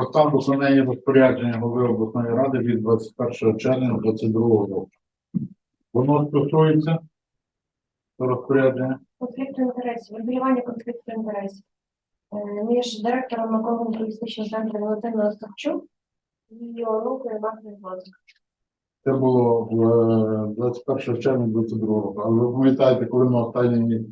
Про стан виконання розпорядження голови обласної ради від 21 червня 2022 року. Воно стосується розпорядження. конфлікту інтересів, регулювання конфлікту інтересів е, між директором науково-туристичного центру Валентиною Остапчук і онукою Маркою Глазик. Це було в е, 21 червня 2022 року. Але ви пам'ятаєте, коли ми останній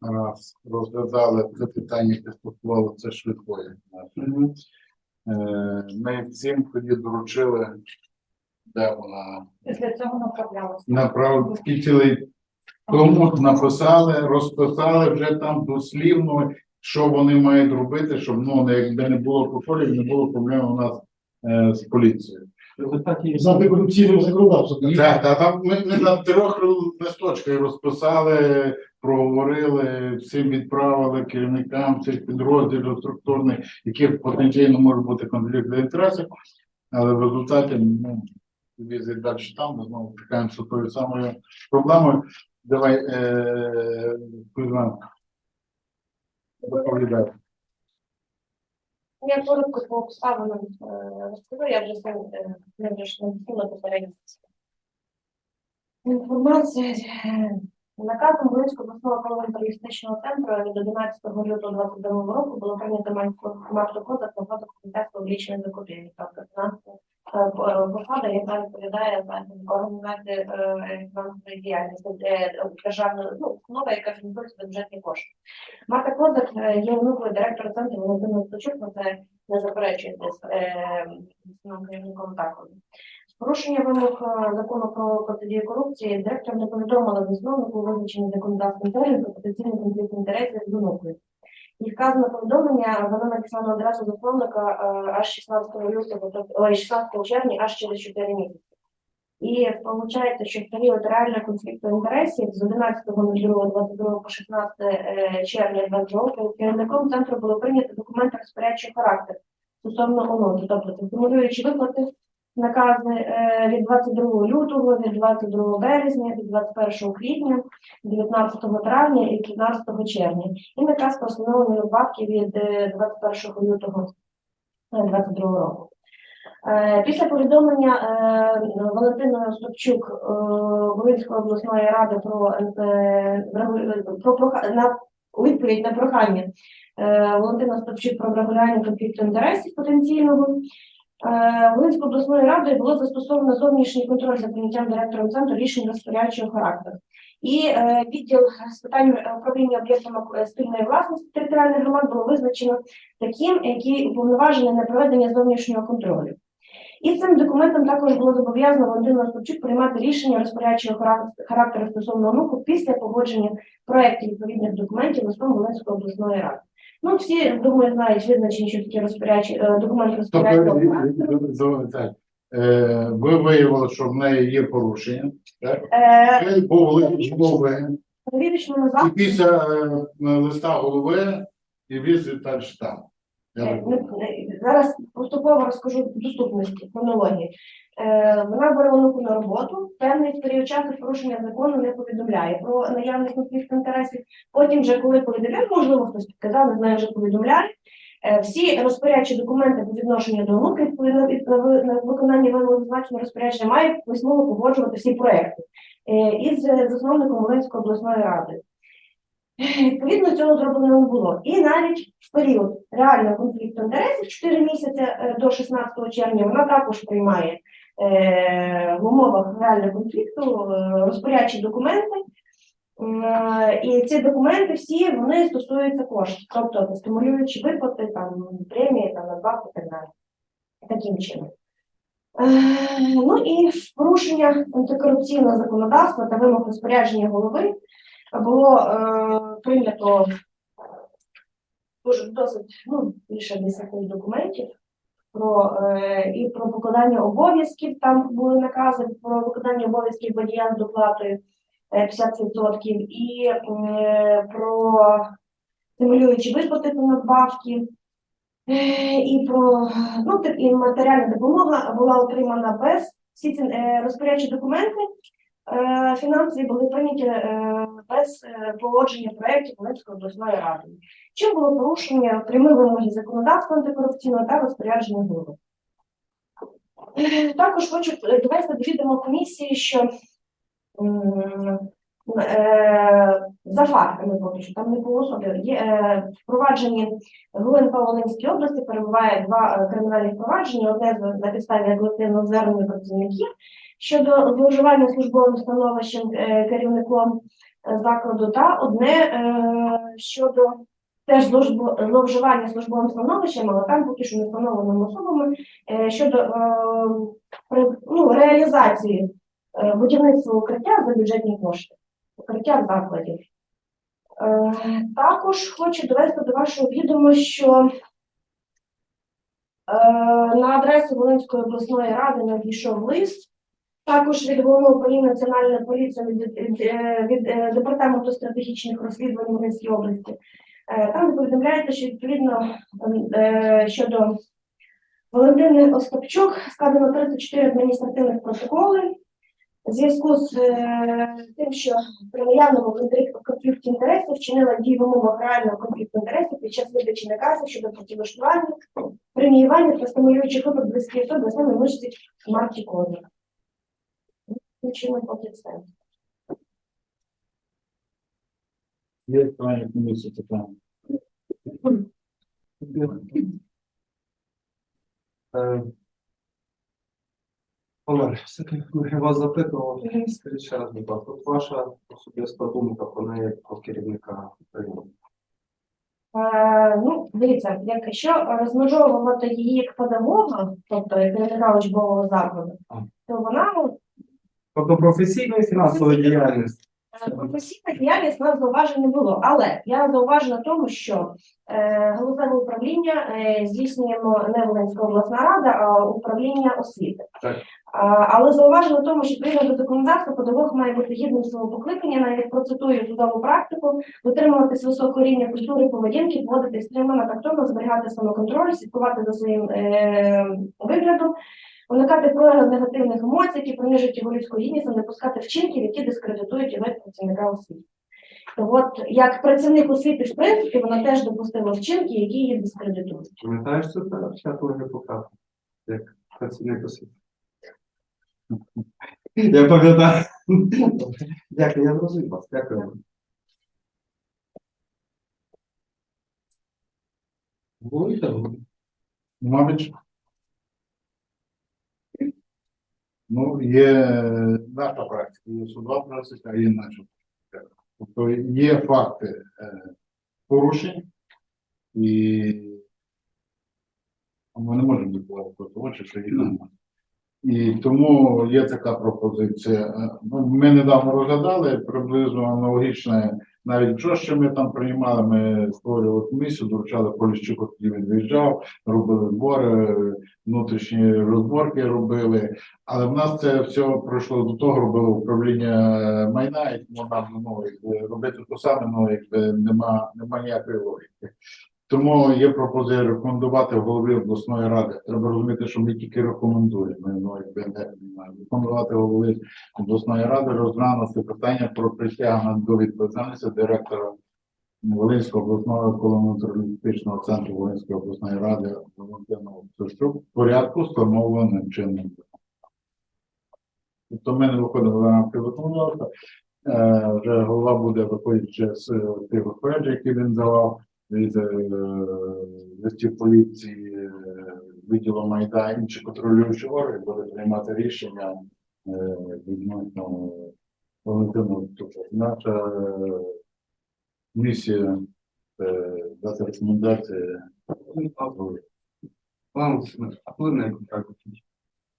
раз розглядали це питання, яке стосувало це швидкої. Е, Ми всім тоді доручили, де вона цього направлялося. направ цілий тому написали, розписали вже там дослівно, що вони мають робити, щоб ну якби не було протоколів, не було проблем у нас е, з поліцією. з антикорупційним законодавством. Так, там ми, ми на трьох листочках розписали, проговорили, всім відправили керівникам цих підрозділів структурних, яких потенційно може бути конфлікт інтересів, але в результаті ну, візить далі там, ми знову стикаємося тою самою проблемою. Давай е, Кузьма, доповідай. Я коротко по обставинам е, розкажу, я вже це е, не вже ж написала попередньо. Інформація е, наказом Волинського обласного правово-туристичного центру від 11 лютого 2022 року було прийнято Марту Козак на фото комітету облічної закупівлі, тобто фінансова е, е, посада, яка відповідає за організацію е, фінансової діяльності державної ну, установи, яка фінансується бюджетні кошти. Марта Козак є онукою директора центру Володимира Сточук, на це не заперечується з керівником також. Порушення вимог е, закону про протидію корупції директор не повідомила засновнику визначений законодавством термін про потенційний конфлікт інтересів з онукою. І вказане повідомлення вона написала на адресу засновника е, аж 16 лютого, тобто, 16 червня, аж через 4 місяці. І виходить, що в період реального конфлікту інтересів з 11.02.22 по 16 е, червня 2022 року керівником центру було прийнято документи розпорядчий характер стосовно онуки, тобто це стимулюючі виплати, накази е, від 22 лютого, від 22 березня, від 21 квітня, 19 травня і 15 червня. І наказ про встановлення надбавки від е, 21 лютого 2022 року. Е, Після повідомлення е, Валентиною Остапчук е, Волинської обласної ради про, е, регу- про на відповідь на прохання е, Валентина Остапчук про врегулювання конфлікту інтересів потенційного. Е, Волинською обласною радою було застосовано зовнішній контроль за прийняттям директором центру рішень розпорядчого характеру. І е, відділ з питань управління об'єктами спільної власності територіальних громад було визначено таким, який уповноважений на проведення зовнішнього контролю. І цим документом також було зобов'язано Валентину Остапчук приймати рішення розпорядчого характеру стосовно онуку після погодження проєктів відповідних документів листом Волинської обласної ради. Ну, всі, думаю, знають визначені, що таке розпорядчі е, документ Тобто, характеру. е, так, е, ви виявили, що в неї є порушення, так? Е, був лист голови, і після е, листа голови і візит та штаб. Я так Зараз поступово розкажу доступності, хронології. Е, Вона бере онуку на роботу, певний період часу порушення закону не повідомляє про наявність конфлікту інтересів. Потім, вже коли повідомляє, можливо, хтось підказав, не знаю, вже повідомляє. Е, Всі розпорядчі документи по відношенню до онуки відповідно від на виконання вимог розпорядження має письмово погоджувати всі проекти е, із засновником Волинської обласної ради. Відповідно, цього зроблено не було. І навіть в період реального конфлікту інтересів 4 місяці е, до 16 червня вона також приймає е, в умовах реального конфлікту е, розпорядчі документи. І ці документи всі вони стосуються коштів, тобто стимулюючі виплати, там премії, там надбавки і так далі. Таким чином. Ну і порушення антикорупційного законодавства та вимог розпорядження голови було е, прийнято дуже досить ну, більше 10 документів про е, і про виконання обов'язків. Там були накази про виконання обов'язків водія з доплатою е, 50% і е, про стимулюючі виплати та надбавки. Е, І про ну і матеріальна допомога була отримана без всі ці е, розпорядчі документи е, фінансові були прийняті е, без е, погодження проєктів Волинської обласної ради. Чим було порушення прямі вимоги законодавства антикорупційного та розпорядження голови. Е, Також хочу е, довести до відома комісії, що е, за фактами поки що там не по особі є е, впроваджені ГУНП Волинській області перебуває два е, кримінальні провадження. Одне на підставі колективного звернення працівників щодо зловживання службовим становищем е, керівником е, закладу, та одне е, щодо теж зловживання службовим становищем, але там поки що не встановленими особами щодо ну, реалізації будівництва укриття за бюджетні кошти, укриття закладів. Також хочу довести до вашого відома, що на адресу Волинської обласної ради надійшов лист. Також від головного управління національної поліції від, від, е, від, е, департаменту стратегічних розслідувань Волинської області. Е, Там повідомляється, що відповідно е, щодо Валентини Остапчук складено 34 адміністративних протоколи. В зв'язку з е, тим, що при наявному конфлікті інтересів вчинила дії в умовах реального конфлікту інтересів під час видачі наказів щодо противоштування, преміювання та стимулюючих випад близькі особи саме мишці марки коду. Є. Е, Олег, все-таки я вас запитував, скажіть ще раз, будь ласка, от ваша особиста думка про неї про керівника України. Е, ну, дивіться, якщо розмежовувати її як педагога, тобто як керівника учбового закладу, то вона ну, Тобто професійна і фінансова діяльність. Е, Професійна діяльність нас зауважень не було, але я зауважу на тому, що е, галузеве управління е, здійснюємо не Волинська обласна рада, а управління освіти. Так. А, але зауважу на тому, що відповідно до законодавства педагог має бути гідним свого покликання, навіть процитую судову практику, дотримуватись високого рівня культури поведінки, поводити стримано, тактовно, зберігати самоконтроль, слідкувати за своїм е, виглядом, уникати проявів негативних емоцій, які принижують його людську гідність, не допускати вчинків, які дискредитують його працівника освіти. То от як працівник освіти, в принципі, вона теж допустила вчинки, які її дискредитують. Пам'ятаєш це п'ятого депутата, як працівник освіти? Я пам'ятаю. Дякую, я зрозумів вас. Дякую. Мабуть. Ну, є наша практика, є судова практика, а є наша практика. Тобто є факти е, порушень, і ми не можемо відбувати проти очі, що їх немає. І тому є така пропозиція. Е, Ну, ми недавно розглядали приблизно аналогічне, навіть жорстче ми там приймали, ми створювали комісію, доручали Поліщуку, тоді він виїжджав, робили збори, внутрішні розборки робили. Але в нас це все пройшло до того, робило управління майна, і тому нам ну, робити то саме, ну якби нема, нема ніякої логіки. Тому є пропозиція рекомендувати голові обласної ради. Треба розуміти, що ми тільки рекомендуємо. Ну, якби не рекомендувати голові обласної ради розглянути питання про притягнення до відповідальності директора Волинського обласного економіко-туристичного центру Волинської обласної ради Валентина Цощук в порядку встановленим чином. Тобто ми не виходимо за рамки законодавства. Е, Вже голова буде виходячи з тих розпоряджень, які він давав від е, листів поліції, е, відділу майда, інші контролюючі органи буде приймати рішення е, відносно Валентину Цощук. Наша місія дати рекомендації. Вам вплине контракт.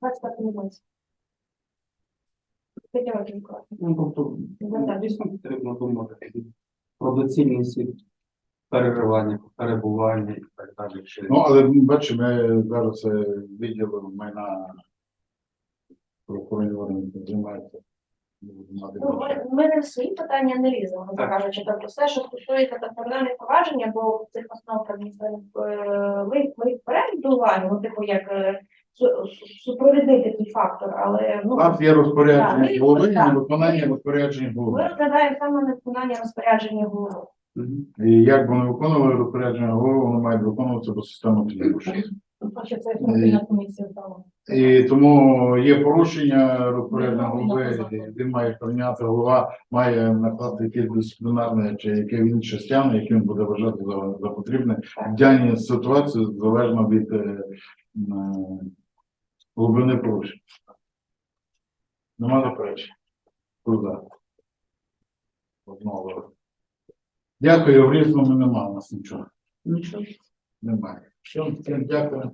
25 мільйонів. Тетяна Кілько. Ну, тобто, дійсно потрібно думати про доцільність переривання, перебування і так далі. Чи- Ну, але бачимо, ми зараз е, відділом майна правоохоронні органи займаються. Ну, ми, ми не свої питання не ліземо, грубо Так. кажучи. Тобто все, що стосується кримінальних проваджень або цих основ адміністративних, е, ми, ми їх беремо до уваги, ну, типу, як е, су- су- супровідний такий фактор, але У ну нас є розпорядження голови і так. виконання розпоряджень ми голови. розглядаємо саме невиконання розпорядження голови. І як вони виконували розпорядження голови, вони мають виконуватися по комісія вдала. І тому є порушення розпорядження голови, він має прийняти голова, має накласти якесь дисциплінарне чи яке інше стягнення, яке він буде вважати за, за потрібне в даній ситуації залежно від е, м, глибини порушень. Нема заперечень. За? Одного. Дякую, в різному немає у нас нічого. Нічого. Немає. Всім дякую.